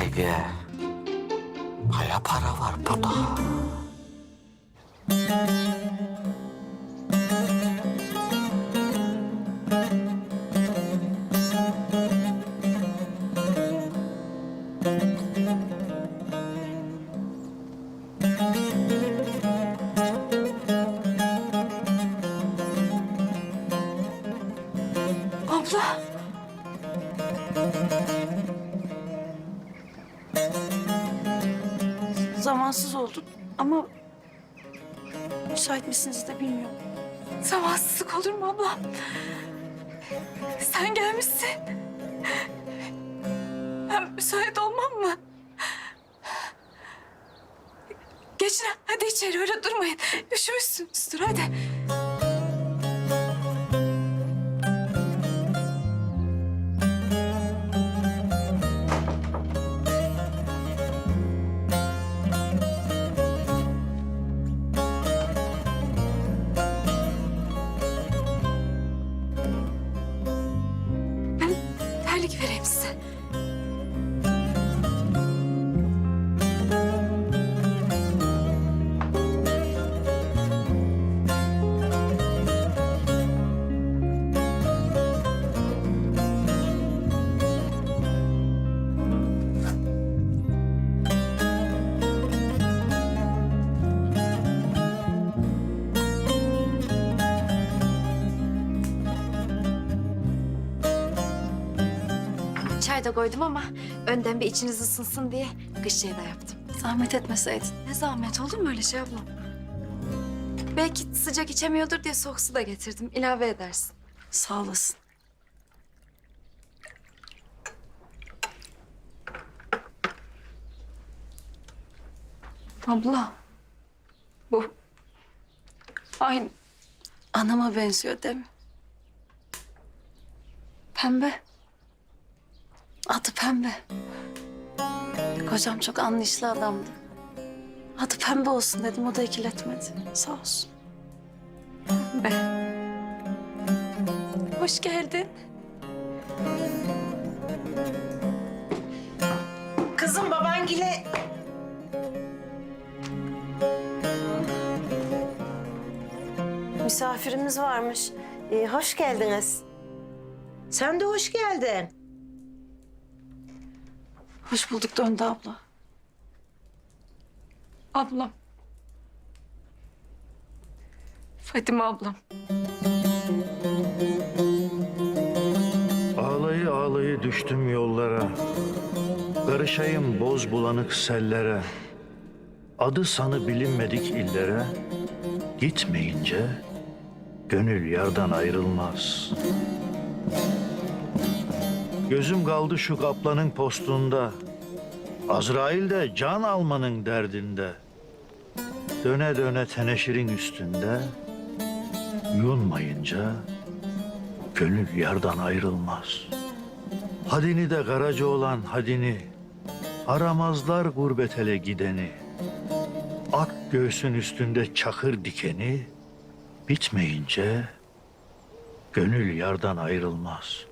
Saygı. Baya para var burada. Abla. Zamansız oldu ama müsait misiniz de bilmiyorum. Zamansızlık olur mu ablam? Sen gelmişsin. Ben müsait olmam mı? Geçin hadi içeri öyle durmayın. Üşümüşsünüzdür hadi. Vereyim size. Çay da koydum ama önden bir içiniz ısınsın diye kış çayı da yaptım. Zahmet etmeseydin. Ne zahmet olur mu öyle şey ablam? Belki sıcak içemiyordur diye soğuk su da getirdim. İlave edersin. Sağ olasın. Abla. Bu aynı anama benziyor değil mi? Pembe. Adı Pembe. Kocam çok anlayışlı adamdı. Adı Pembe olsun dedim o da ikiletmedi. Sağ olsun. Pembe. Hoş geldin. Kızım babangile... Misafirimiz varmış. Ee, hoş geldiniz. Sen de hoş geldin. Hoş bulduk Döndü abla. Ablam. Fadime ablam. Ağlayı ağlayı düştüm yollara. Karışayım boz bulanık sellere. Adı sanı bilinmedik illere. Gitmeyince gönül yardan ayrılmaz. Gözüm kaldı şu kaplanın postunda. Azrail de can almanın derdinde. Döne döne teneşirin üstünde. Yunmayınca gönül yardan ayrılmaz. Hadini de karaca olan hadini, aramazlar gurbetele gideni. Ak göğsün üstünde çakır dikeni, bitmeyince gönül yardan ayrılmaz.